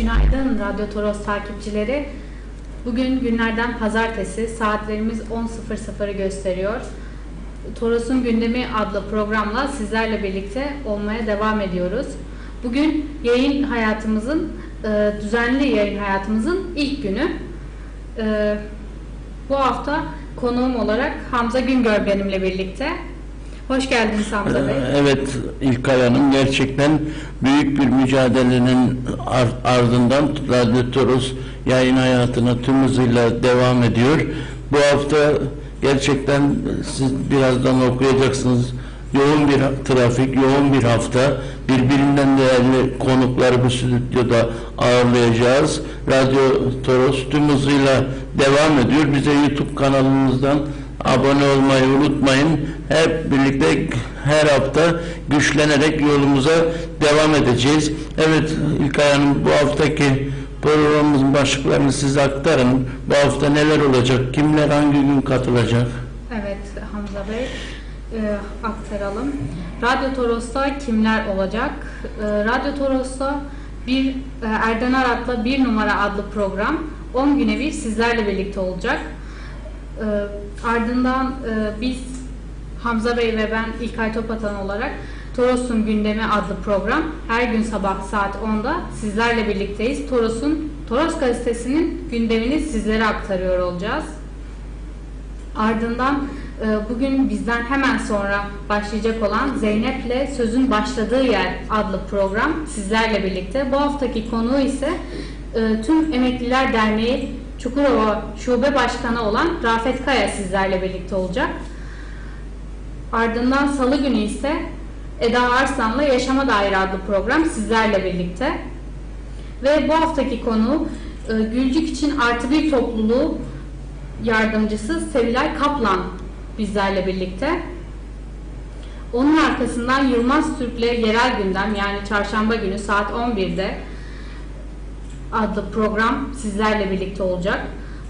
Günaydın Radyo Toros takipçileri. Bugün günlerden pazartesi saatlerimiz 10.00'ı gösteriyor. Toros'un gündemi adlı programla sizlerle birlikte olmaya devam ediyoruz. Bugün yayın hayatımızın, e, düzenli yayın hayatımızın ilk günü. E, Bu hafta konuğum olarak Hamza Güngör benimle birlikte. Hoş geldiniz Hamza Bey. Evet İlkay Hanım gerçekten büyük bir mücadelenin ar- ardından Radyo Toros yayın hayatına tüm hızıyla devam ediyor. Bu hafta gerçekten siz birazdan okuyacaksınız. Yoğun bir trafik, yoğun bir hafta. Birbirinden değerli konukları bu stüdyoda ağırlayacağız. Radyo Toros tüm hızıyla devam ediyor. Bize YouTube kanalımızdan abone olmayı unutmayın. Hep birlikte her hafta güçlenerek yolumuza devam edeceğiz. Evet İlkay Hanım bu haftaki programımızın başlıklarını size aktarın. Bu hafta neler olacak? Kimler hangi gün katılacak? Evet Hamza Bey e, aktaralım. Radyo Toros'ta kimler olacak? E, Radyo Toros'ta bir e, Erden Arat'la Bir Numara adlı program 10 güne bir sizlerle birlikte olacak. E, ardından e, biz Hamza Bey ve ben İlkay Topatan olarak Toros'un Gündemi adlı program her gün sabah saat 10'da sizlerle birlikteyiz. Toros'un Toros gazetesinin gündemini sizlere aktarıyor olacağız. Ardından e, bugün bizden hemen sonra başlayacak olan Zeynep'le Sözün Başladığı Yer adlı program sizlerle birlikte. Bu haftaki konuğu ise e, Tüm Emekliler Derneği Çukurova Şube Başkanı olan Rafet Kaya sizlerle birlikte olacak. Ardından salı günü ise Eda Arslan'la Yaşama Dair adlı program sizlerle birlikte. Ve bu haftaki konu e, Gülcük için Artı Bir Topluluğu yardımcısı Sevilay Kaplan bizlerle birlikte. Onun arkasından Yılmaz Türk'le Yerel Gündem yani çarşamba günü saat 11'de adlı program sizlerle birlikte olacak.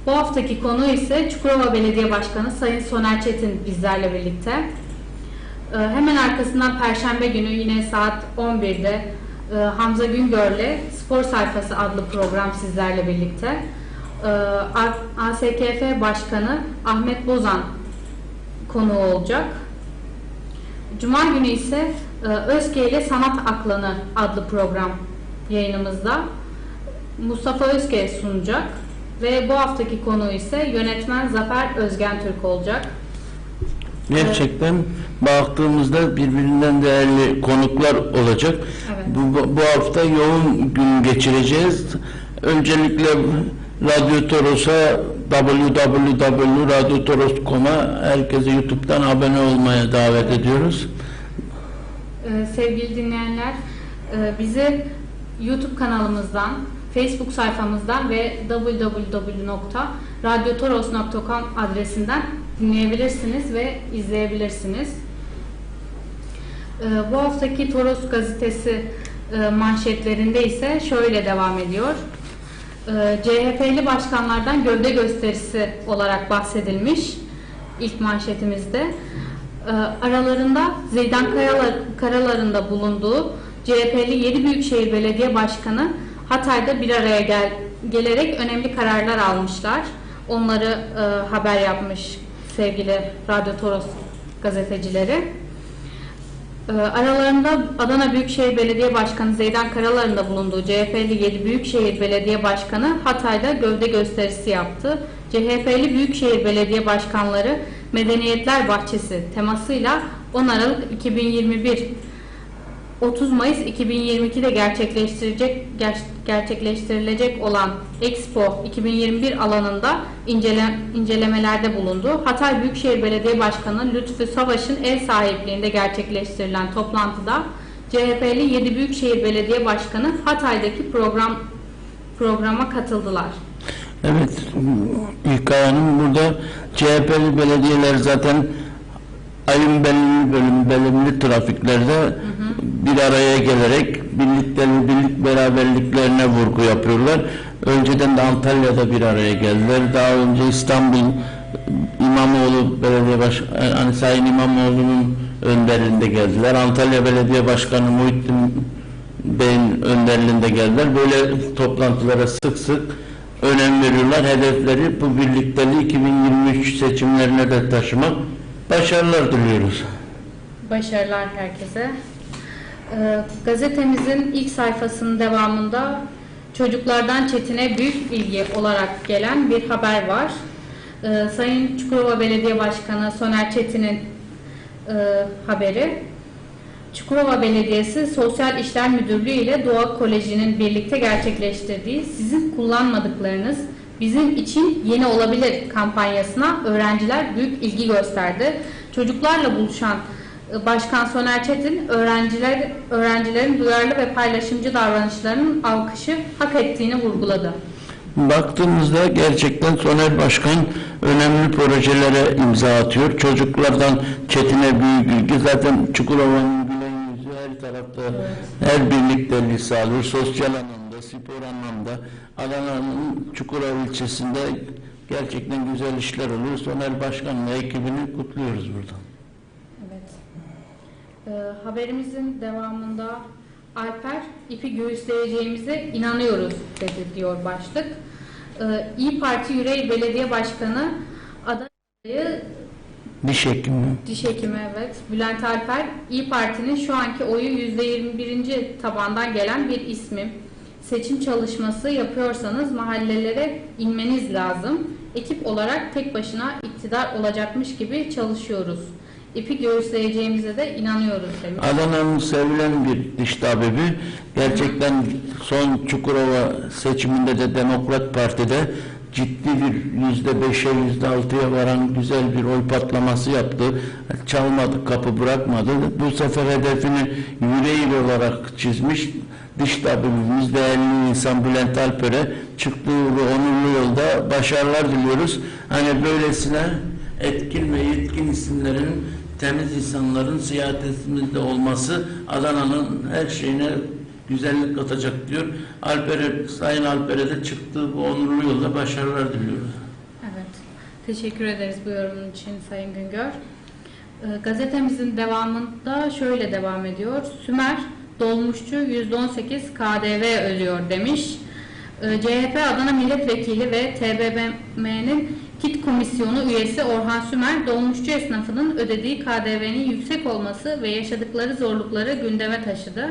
Bu haftaki konu ise Çukurova Belediye Başkanı Sayın Soner Çetin bizlerle birlikte. Ee, Hemen arkasından Perşembe günü yine saat 11'de e, Hamza Güngör'le Spor Sayfası adlı program sizlerle birlikte. Ee, ASKF Başkanı Ahmet Bozan konuğu olacak. Cuma günü ise e, Özge ile Sanat Aklanı adlı program yayınımızda. Mustafa Özge sunacak ve bu haftaki konu ise yönetmen Zafer Özgen Türk olacak. Gerçekten baktığımızda birbirinden değerli konuklar olacak. Evet. Bu, bu- bu hafta yoğun gün geçireceğiz. Öncelikle Radyo Toros'a www.radyotoros.com'a herkese YouTube'dan abone olmaya davet ediyoruz. Ee, sevgili dinleyenler, e, bizi YouTube kanalımızdan, Facebook sayfamızdan ve www.radyotoros.com adresinden dinleyebilirsiniz ve izleyebilirsiniz. Ee, Bu haftaki Toros gazetesi e, manşetlerinde ise şöyle devam ediyor. Ee, CHP'li başkanlardan gövde gösterisi olarak bahsedilmiş ilk manşetimizde. Ee, Aralarında Zeydan Kayalar, Karalar'ın bulunduğu CHP'li 7 Büyükşehir Belediye Başkanı Hatay'da bir araya gel, gelerek önemli kararlar almışlar. Onları e, haber yapmış sevgili Radyo Toros gazetecileri. Ee, Aralarında Adana Büyükşehir Belediye Başkanı Zeydan Karalar'ın da bulunduğu CHP'li 7 Büyükşehir Belediye Başkanı Hatay'da gövde gösterisi yaptı. CHP'li Büyükşehir Belediye Başkanları Medeniyetler Bahçesi temasıyla 10 Aralık 2021 30 Mayıs 2022'de gerçekleştirecek ger- gerçekleştirilecek olan Expo 2021 alanında incele, incelemelerde bulundu. Hatay Büyükşehir Belediye Başkanı Lütfü Savaş'ın ev sahipliğinde gerçekleştirilen toplantıda CHP'li 7 Büyükşehir Belediye Başkanı Hatay'daki program programa katıldılar. Evet, İlkay Hanım burada CHP'li belediyeler zaten ayın belirli bölüm, belirli trafiklerde bir araya gelerek birliklerini, birlik beraberliklerine vurgu yapıyorlar. Önceden de Antalya'da bir araya geldiler. Daha önce İstanbul İmamoğlu Belediye Baş hani Sayın İmamoğlu'nun önderinde geldiler. Antalya Belediye Başkanı Muhittin Bey'in önderliğinde geldiler. Böyle toplantılara sık sık önem veriyorlar. Hedefleri bu birlikteliği 2023 seçimlerine de taşımak. Başarılar diliyoruz. Başarılar herkese. Ee, gazetemizin ilk sayfasının devamında çocuklardan Çetin'e büyük ilgi olarak gelen bir haber var. Ee, Sayın Çukurova Belediye Başkanı Soner Çetin'in e, haberi. Çukurova Belediyesi Sosyal İşler Müdürlüğü ile Doğa Koleji'nin birlikte gerçekleştirdiği sizin kullanmadıklarınız bizim için yeni olabilir kampanyasına öğrenciler büyük ilgi gösterdi. Çocuklarla buluşan e, Başkan Soner Çetin öğrenciler öğrencilerin duyarlı ve paylaşımcı davranışlarının alkışı hak ettiğini vurguladı. Baktığımızda gerçekten Soner Başkan önemli projelere imza atıyor. Çocuklardan Çetin'e büyük ilgi. Zaten Çukurova'nın gülen yüzü her tarafta her birlikteliği sağlıyor. Sosyal anlamda, spor anlamda. Adana'nın Çukurova ilçesinde gerçekten güzel işler oluyor. Soner Başkan ve ekibini kutluyoruz buradan. Ee, haberimizin devamında Alper ipi göğüsleyeceğimize inanıyoruz dedi diyor başlık. Ee, İyi Parti Yüreği Belediye Başkanı adayı Diş hekimi. diş hekimi evet Bülent Alper İyi Parti'nin şu anki oyu %21. tabandan gelen bir ismi. Seçim çalışması yapıyorsanız mahallelere inmeniz lazım. Ekip olarak tek başına iktidar olacakmış gibi çalışıyoruz. İpi göğüsleyeceğimize de inanıyoruz demiş. Adana'nın sevilen bir diş tabibi. Gerçekten son Çukurova seçiminde de Demokrat Parti'de ciddi bir yüzde beşe yüzde altıya varan güzel bir oy patlaması yaptı. Çalmadı, kapı bırakmadı. Bu sefer hedefini yüreğiyle olarak çizmiş. Diş tabibimiz değerli insan Bülent Alper'e çıktığı bu onurlu yolda başarılar diliyoruz. Hani böylesine etkin ve yetkin isimlerin temiz insanların siyasetimizde olması Adana'nın her şeyine güzellik katacak diyor. Alper'e, Sayın Alper'e de çıktığı bu onurlu yolda başarılar diliyoruz. Evet. Teşekkür ederiz bu yorumun için Sayın Güngör. Ee, gazetemizin devamında şöyle devam ediyor. Sümer dolmuşçu %18 KDV ödüyor demiş. Ee, CHP Adana Milletvekili ve TBMM'nin KİT Komisyonu üyesi Orhan Sümer, dolmuşçu esnafının ödediği KDV'nin yüksek olması ve yaşadıkları zorlukları gündeme taşıdı.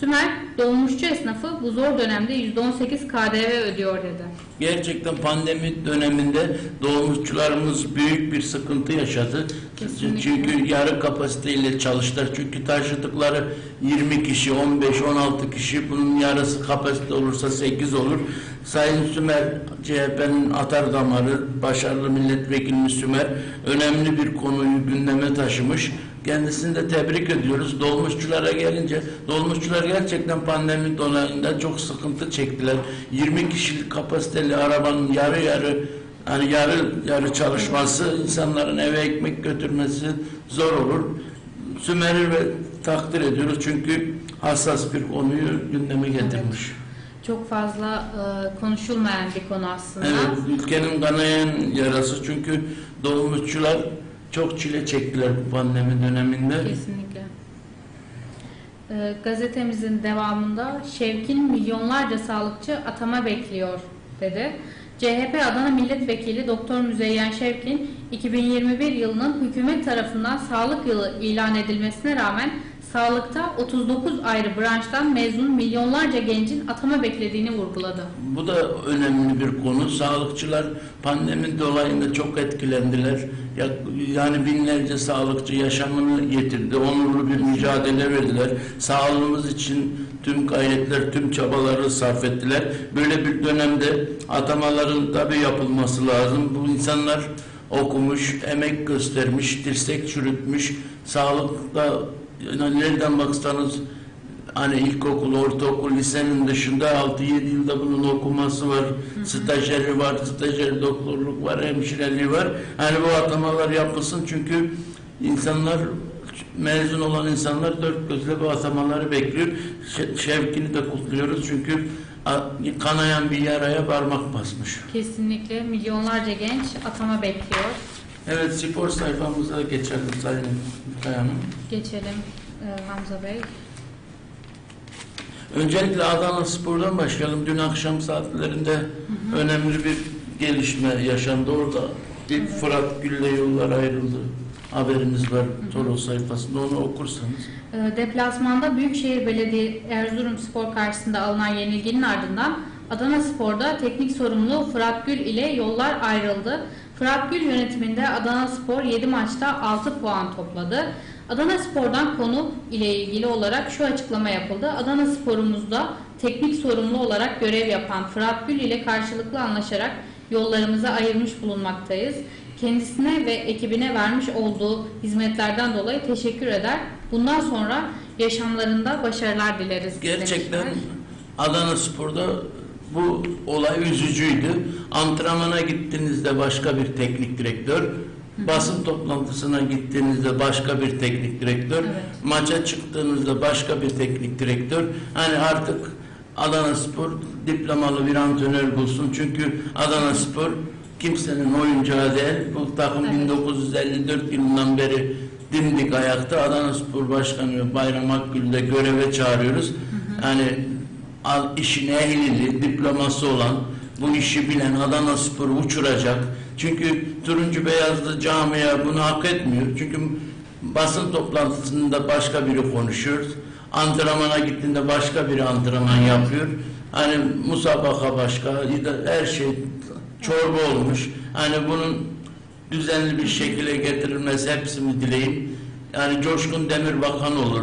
Sümer, dolmuşçu esnafı bu zor dönemde %18 KDV ödüyor dedi. Gerçekten pandemi döneminde dolmuşçularımız büyük bir sıkıntı yaşadı. Kesinlikle. Çünkü yarı kapasiteyle çalıştılar. Çünkü taşıdıkları 20 kişi, 15, 16 kişi bunun yarısı kapasite olursa 8 olur. Sayın Sümer CHP'nin atar damarı, başarılı milletvekilimiz Sümer önemli bir konuyu gündeme taşımış. Kendisini de tebrik ediyoruz. Dolmuşçulara gelince, dolmuşçular gerçekten pandemi dolayında çok sıkıntı çektiler. 20 kişilik kapasiteli arabanın yarı yarı hani yarı yarı çalışması insanların eve ekmek götürmesi zor olur. Sümer'i ve takdir ediyoruz çünkü hassas bir konuyu gündeme getirmiş. Çok fazla e, konuşulmayan bir konu aslında. Evet, ülkenin kanayan yarası çünkü dolmuşçular çok çile çektiler bu pandemi döneminde. Kesinlikle. E, gazetemizin devamında Şevkin milyonlarca sağlıkçı atama bekliyor dedi. CHP Adana Milletvekili Doktor Müzeyyen Şevkin 2021 yılının hükümet tarafından sağlık yılı ilan edilmesine rağmen sağlıkta 39 ayrı branştan mezun milyonlarca gencin atama beklediğini vurguladı. Bu da önemli bir konu. Sağlıkçılar pandemi dolayında çok etkilendiler. Ya- Yani binlerce sağlıkçı yaşamını yitirdi. Onurlu bir mücadele verdiler. Sağlığımız için tüm gayretler, tüm çabaları sarf ettiler. Böyle bir dönemde atamaların tabii yapılması lazım. Bu insanlar okumuş, emek göstermiş, dirsek çürütmüş. Sağlıkta nereden baksanız Hani ilkokul, ortaokul, lisenin dışında 6-7 yılda bunun okuması var. Stajyeri var, stajyer doktorluk var, hemşireliği var. Hani bu atamalar yapılsın çünkü insanlar mezun olan insanlar dört gözle bu atamaları bekliyor. Şe- Şevkini de kutluyoruz çünkü kanayan bir yaraya parmak basmış. Kesinlikle milyonlarca genç atama bekliyor. Evet spor sayfamıza geçelim Sayın Hanım. Geçelim e, Hamza Bey. Öncelikle Adana Spor'dan başlayalım. Dün akşam saatlerinde önemli bir gelişme yaşandı orada. Bir Fırat Gül'le yollar ayrıldı. Haberimiz var Toros sayfasında onu okursanız. Ee, Deplasmanda Büyükşehir Belediye Erzurum Spor karşısında alınan yenilginin ardından Adana Spor'da teknik sorumlu Fırat Gül ile yollar ayrıldı. Fırat Gül yönetiminde Adana Spor 7 maçta 6 puan topladı. Adana Spor'dan konu ile ilgili olarak şu açıklama yapıldı. Adana Spor'umuzda teknik sorumlu olarak görev yapan Fırat Gül ile karşılıklı anlaşarak yollarımızı ayırmış bulunmaktayız. Kendisine ve ekibine vermiş olduğu hizmetlerden dolayı teşekkür eder. Bundan sonra yaşamlarında başarılar dileriz. Gerçekten demişler. Adana Spor'da bu olay üzücüydü. Antrenmana gittiğinizde başka bir teknik direktör, basın toplantısına gittiğinizde başka bir teknik direktör, Evet. maça çıktığınızda başka bir teknik direktör. Hani artık Adana Spor diplomalı bir antrenör bulsun. Çünkü Adana Spor kimsenin oyuncağı değil. Bu takım Evet. 1954 yılından beri dimdik ayakta. Adana Spor Başkanı Bayram Akgül'ü de göreve çağırıyoruz. Yani al- işin ehlili, diploması olan, bu işi bilen Adana Spor'u uçuracak. Çünkü turuncu beyazlı camia bunu hak etmiyor. Çünkü basın toplantısında başka biri konuşuyor. Antrenmana gittiğinde başka biri antrenman yapıyor. Hani musabaka başka, her şey çorba olmuş. Hani bunun düzenli bir şekilde getirilmesi hepsini dileyim. Yani Coşkun Demir Bakan olur.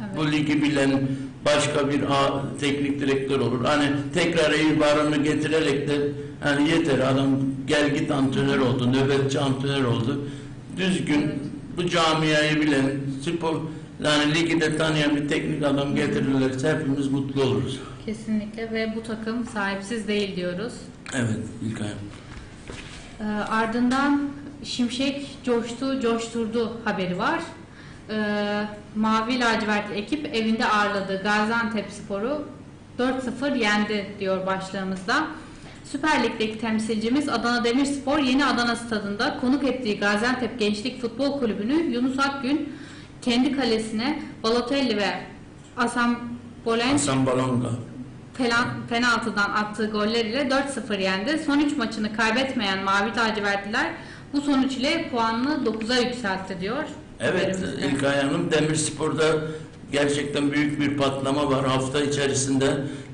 Evet. Bu ligi bilen başka bir A, teknik direktör olur. Hani tekrar ibarını getirerek de hani yeter adam gel git antrenör oldu, nöbetçi antrenör oldu. Düzgün bu camiayı bilen, spor yani ligi de tanıyan bir teknik adam getirirlerse hepimiz mutlu oluruz. Kesinlikle ve bu takım sahipsiz değil diyoruz. Evet İlkay. Ee, ardından Şimşek coştu, coşturdu haberi var. Ee, Mavi lacivertli ekip evinde ağırladığı Gaziantep Sporu 4-0 yendi diyor başlığımızda. Süper Lig'deki temsilcimiz Adana Demirspor yeni Adana stadında konuk ettiği Gaziantep Gençlik Futbol Kulübü'nü Yunus Akgün kendi kalesine Balotelli ve Asam Bolenç Balonga. Penaltıdan attığı goller ile 4-0 yendi. Son 3 maçını kaybetmeyen Mavi Lacivertliler bu sonuç ile puanını 9'a yükseltti diyor. Evet. İlkay Hanım Demirspor'da gerçekten büyük bir patlama var. Hafta içerisinde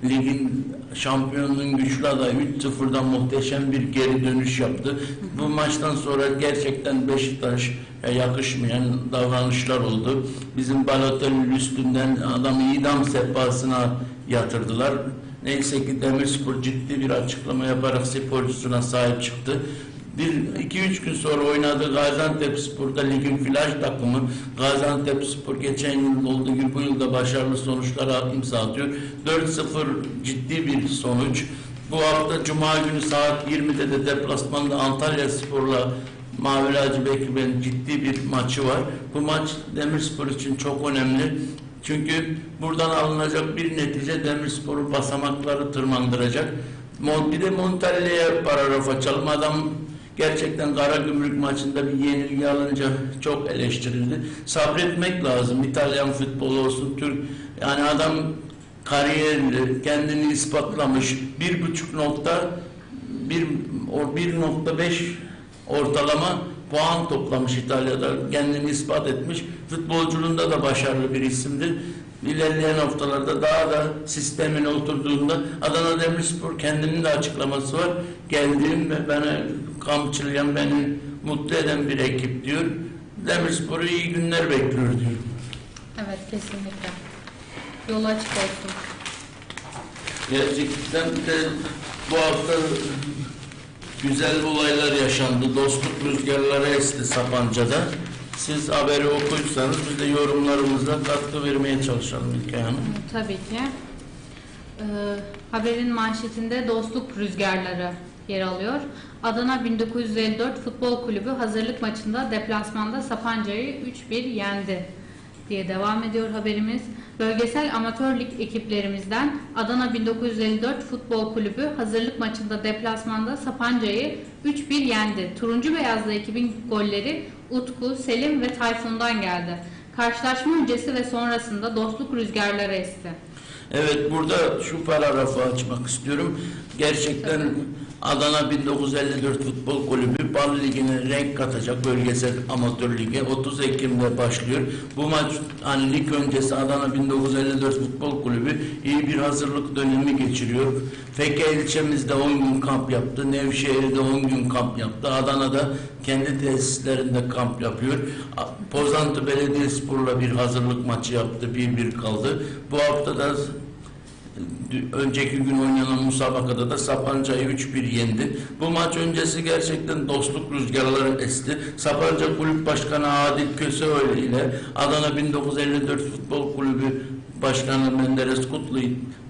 ligin şampiyonluğun güçlü adayı 3-0'dan muhteşem bir geri dönüş yaptı. Bu maçtan sonra gerçekten Beşiktaş'a yakışmayan davranışlar oldu. Bizim Balotelli üstünden adamı idam sehpasına yatırdılar. Neyse ki Demirspor ciddi bir açıklama yaparak sporcusuna sahip çıktı. Bir iki üç gün sonra oynadığı Gaziantep Spor'da ligin flash takımı Gaziantep Spor geçen yıl olduğu gibi bu yılda başarılı sonuçlara imza atıyor. 4-0 ciddi bir sonuç. Bu hafta Cuma günü saat 20'de de deplasmanda Antalya Spor'la Mavi Lacivekli'nin ciddi bir maçı var. Bu maç Demirspor için çok önemli. Çünkü buradan alınacak bir netice Demirspor'un basamakları tırmandıracak. Bir de Montella'ya paragraf açalım. Gerçekten Karagümrük maçında bir yenilgi alınca çok eleştirildi. Sabretmek lazım. İtalyan futbolu olsun, Türk. Yani adam kariyerli, kendini ispatlamış. Bir buçuk nokta, bir, o 1.5 ortalama puan toplamış İtalya'da. Kendini ispat etmiş. Futbolculuğunda da başarılı bir isimdir. İlerleyen haftalarda daha da sistemine oturduğunda Adana Demirspor kendinin de açıklaması var. Geldiğim ve beni kamçılayan, beni mutlu eden bir ekip diyor. Demirspor'u iyi günler bekliyor diyor. Evet kesinlikle. Yol açık olsun. Gerçekten de bu hafta güzel olaylar yaşandı. Dostluk rüzgarları esti Sapanca'da. Siz haberi okuysanız biz de yorumlarımızla katkı vermeye çalışalım İlkay Hanım. Tabii ki. Ee, haberin manşetinde dostluk rüzgarları yer alıyor. Adana 1954 Futbol Kulübü hazırlık maçında deplasmanda Sapanca'yı 3-1 yendi diye devam ediyor haberimiz. Bölgesel amatör lig ekiplerimizden Adana 1954 Futbol Kulübü hazırlık maçında deplasmanda Sapanca'yı 3-1 yendi. Turuncu beyazlı ekibin golleri Utku, Selim ve Tayfun'dan geldi. Karşılaşma öncesi ve sonrasında dostluk rüzgarları esti. Evet burada şu paragrafı açmak istiyorum. Gerçekten Adana 1954 Futbol Kulübü Bal Ligi'ne renk katacak bölgesel amatör lige 30 Ekim'de başlıyor. Bu maç hani lig öncesi Adana 1954 Futbol Kulübü iyi bir hazırlık dönemi geçiriyor. Feke ilçemizde 10 gün kamp yaptı. Nevşehir'de 10 gün kamp yaptı. Adana'da kendi tesislerinde kamp yapıyor. Pozantı Belediyespor'la bir hazırlık maçı yaptı. 1-1 kaldı. Bu hafta da önceki gün oynanan musabakada da Sapanca'yı 3-1 yendi. Bu maç öncesi gerçekten dostluk rüzgarları esti. Sapanca Kulüp Başkanı Adil Köseoğlu ile Adana 1954 Futbol Kulübü Başkanı Menderes Kutlu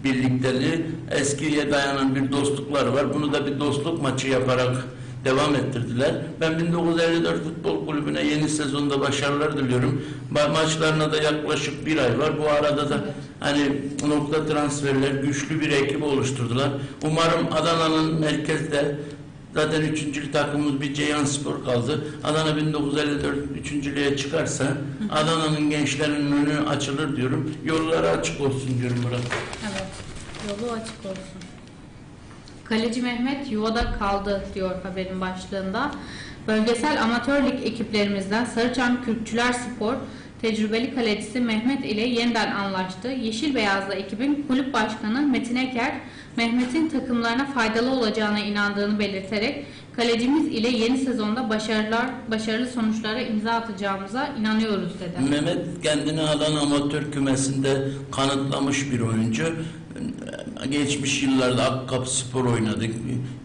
birlikteliği eskiye dayanan bir dostluklar var. Bunu da bir dostluk maçı yaparak devam ettirdiler. Ben 1954 Futbol Kulübü'ne yeni sezonda başarılar diliyorum. Ma- maçlarına da yaklaşık bir ay var. Bu arada da hani nokta transferler güçlü bir ekip oluşturdular. Umarım Adana'nın merkezde zaten üçüncülük takımımız bir Ceyhan Spor kaldı. Adana 1954 üçüncülüğe çıkarsa Adana'nın gençlerinin önü açılır diyorum. Yolları açık olsun diyorum Murat. Evet, yolu açık olsun. Kaleci Mehmet yuvada kaldı diyor haberin başlığında. Bölgesel amatör lig ekiplerimizden Sarıçam Kürkçüler Spor tecrübeli kalecisi Mehmet ile yeniden anlaştı. Yeşil Beyazlı ekibin kulüp başkanı Metin Eker, Mehmet'in takımlarına faydalı olacağına inandığını belirterek kalecimiz ile yeni sezonda başarılar başarılı sonuçlara imza atacağımıza inanıyoruz dedi. Mehmet kendini Adana amatör kümesinde kanıtlamış bir oyuncu. Geçmiş yıllarda Akkap Spor oynadı,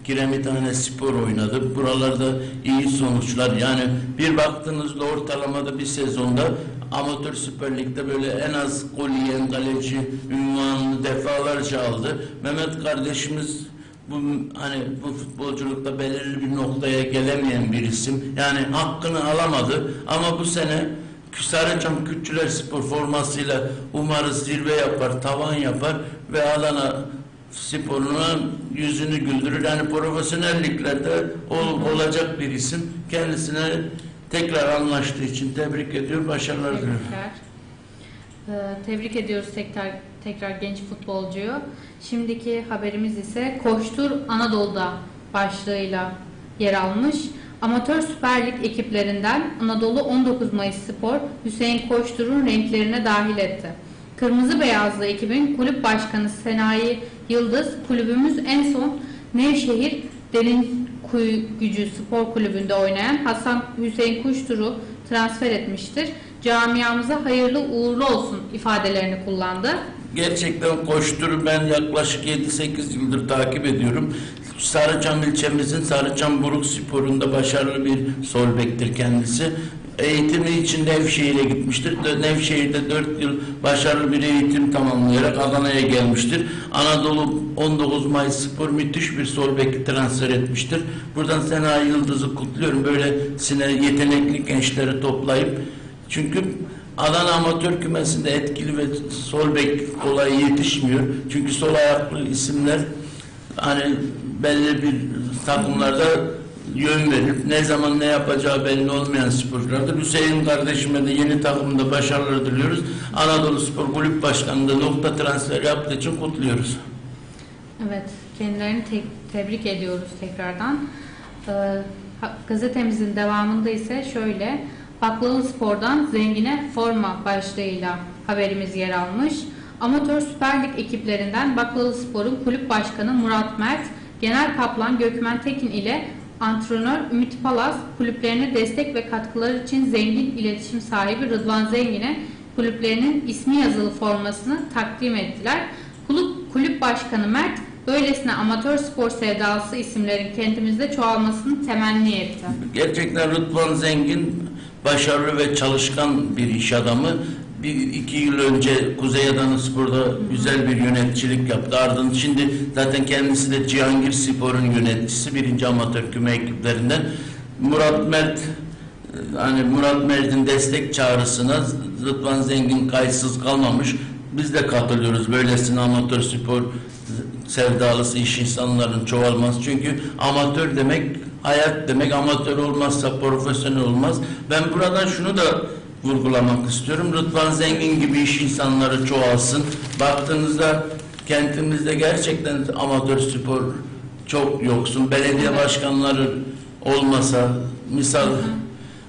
Kiremithane Spor oynadı. Buralarda iyi sonuçlar. Yani bir baktığınızda ortalamada bir sezonda amatör Süper Lig'de böyle en az gol yiyen kaleci ünvanını defalarca aldı. Mehmet kardeşimiz bu hani bu futbolculukta belirli bir noktaya gelemeyen bir isim. Yani hakkını alamadı ama bu sene Sarıçam Kürtçüler Spor formasıyla umarız zirve yapar, tavan yapar ve Adana sporuna yüzünü güldürür. Yani profesyonelliklerde ol, olacak bir isim. Kendisine tekrar anlaştığı için tebrik ediyor, başarılar diliyorum. Ee, tebrik ediyoruz tekrar tekrar genç futbolcuyu. Şimdiki haberimiz ise Koştur Anadolu'da başlığıyla yer almış. Amatör Süper Lig ekiplerinden Anadolu 19 Mayıs Spor Hüseyin Koştur'un renklerine dahil etti. Kırmızı Beyazlı ekibin kulüp başkanı Senayi Yıldız kulübümüz en son Nevşehir Derin Kuyu Gücü Spor Kulübü'nde oynayan Hasan Hüseyin Kuştur'u transfer etmiştir. Camiamıza hayırlı uğurlu olsun ifadelerini kullandı. Gerçekten koşturu ben yaklaşık 7-8 yıldır takip ediyorum. Sarıçam ilçemizin Sarıçam Buruk Spor'unda başarılı bir sol bektir kendisi. Eğitimi için Nevşehir'e gitmiştir. De- Nevşehir'de 4 yıl başarılı bir eğitim tamamlayarak Adana'ya gelmiştir. Anadolu 19 Mayıs Spor müthiş bir sol bek transfer etmiştir. Buradan Sena Yıldız'ı kutluyorum. Böylesine yetenekli gençleri toplayıp çünkü Adana amatör kümesinde etkili ve sol bek kolay yetişmiyor. Çünkü sol ayaklı isimler hani belli bir takımlarda yön verip ne zaman ne yapacağı belli olmayan sporculardır. Hüseyin kardeşime de yeni takımda başarılar diliyoruz. Anadolu Spor Kulüp Başkanı da nokta transfer yaptığı için kutluyoruz. Evet, kendilerini te- tebrik ediyoruz tekrardan. Ee, gazetemizin devamında ise şöyle, Baklalı Spor'dan zengine forma başlığıyla haberimiz yer almış. Amatör Süper Lig ekiplerinden Baklalı Spor'un kulüp başkanı Murat Mert, Genel Kaplan Gökmen Tekin ile antrenör Ümit Palaz kulüplerine destek ve katkıları için zengin iletişim sahibi Rıdvan Zengin'e kulüplerinin ismi yazılı formasını takdim ettiler. Kulüp, kulüp başkanı Mert böylesine amatör spor sevdalısı isimlerin kentimizde çoğalmasını temenni etti. Gerçekten Rıdvan Zengin başarılı ve çalışkan bir iş adamı. Bir iki yıl önce Kuzey Adana Spor'da güzel bir yöneticilik yaptı. Ardından şimdi zaten kendisi de Cihangir Spor'un yöneticisi. Birinci amatör küme ekiplerinden. Murat Mert hani Murat Mert'in destek çağrısına Rıdvan Zengin kayıtsız kalmamış. Biz de katılıyoruz böylesine amatör spor sevdalısı iş insanların çoğalması. Çünkü amatör demek hayat demek amatör olmazsa profesyonel olmaz. Ben buradan şunu da vurgulamak istiyorum. Rıdvan Zengin gibi iş insanları çoğalsın. Baktığınızda kentimizde gerçekten amatör spor çok yoksun. Belediye başkanları olmasa misal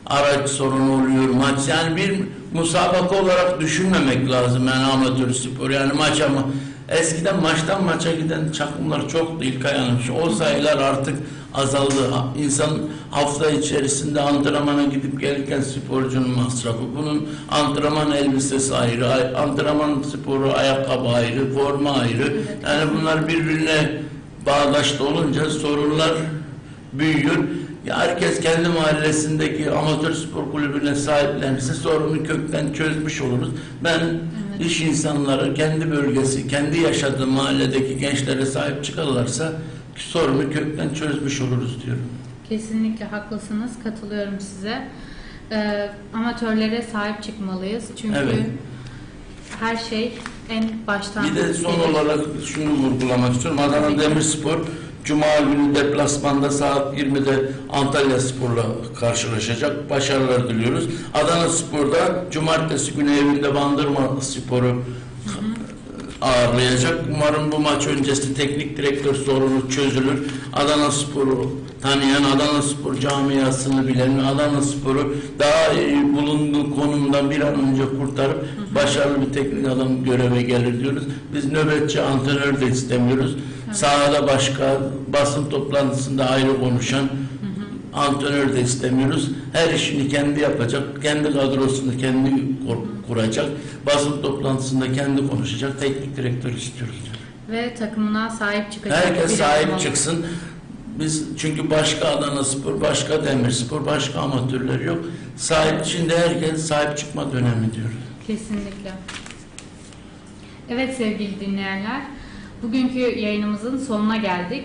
araç sorunu oluyor maç yani bir musabaka olarak düşünmemek lazım yani amatör spor yani maç ama eskiden maçtan maça giden takımlar çok değil kayanım o sayılar artık azaldı insan hafta içerisinde antrenmana gidip gelirken sporcunun masrafı bunun antrenman elbisesi ayrı ay- antrenman sporu ayakkabı ayrı forma ayrı yani bunlar birbirine bağdaşta olunca sorunlar büyüyor. Ya herkes kendi mahallesindeki amatör spor kulübüne sahiplenirse sorunu kökten çözmüş oluruz. Ben iş insanları kendi bölgesi, kendi yaşadığı mahalledeki gençlere sahip çıkarlarsa sorunu kökten çözmüş oluruz diyorum. Kesinlikle haklısınız. Katılıyorum size. Ee, amatörlere sahip çıkmalıyız. Çünkü Evet. her şey en baştan Bir de son gelir. olarak şunu vurgulamak istiyorum. Adana Demirspor Cuma günü deplasmanda saat 20'de Antalya Spor'la karşılaşacak. Başarılar diliyoruz. Adana Spor'da Cumartesi günü evinde Bandırma Spor'u ağırlayacak. Umarım bu maç öncesi teknik direktör sorunu çözülür. Adana Spor'u tanıyan, Adana Spor camiasını bilen, Adana Spor'u daha iyi bulunduğu konumdan bir an önce kurtarıp başarılı bir teknik adam göreve gelir diyoruz. Biz nöbetçi antrenör de istemiyoruz. Sahada başka, basın toplantısında ayrı konuşan antrenör de istemiyoruz. Her işini kendi yapacak, kendi kadrosunu kendi kur- kuracak, basın toplantısında kendi konuşacak teknik direktör istiyoruz. diyor. ve takımına sahip çıkacak. Herkes sahip adam çıksın. Biz çünkü başka Adana Spor, başka Demirspor, başka amatörler yok. Sahip şimdi herkes sahip çıkma dönemi diyoruz. Kesinlikle. Evet sevgili dinleyenler, bugünkü yayınımızın sonuna geldik.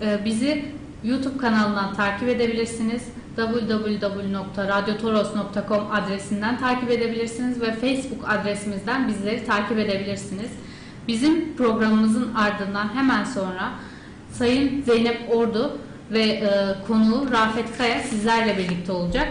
Ee, Bizi YouTube kanalından takip edebilirsiniz. www.radyotoros.com adresinden takip edebilirsiniz ve Facebook adresimizden bizleri takip edebilirsiniz. Bizim programımızın ardından hemen sonra Sayın Zeynep Ordu ve e, konuğu Rafet Kaya sizlerle birlikte olacak.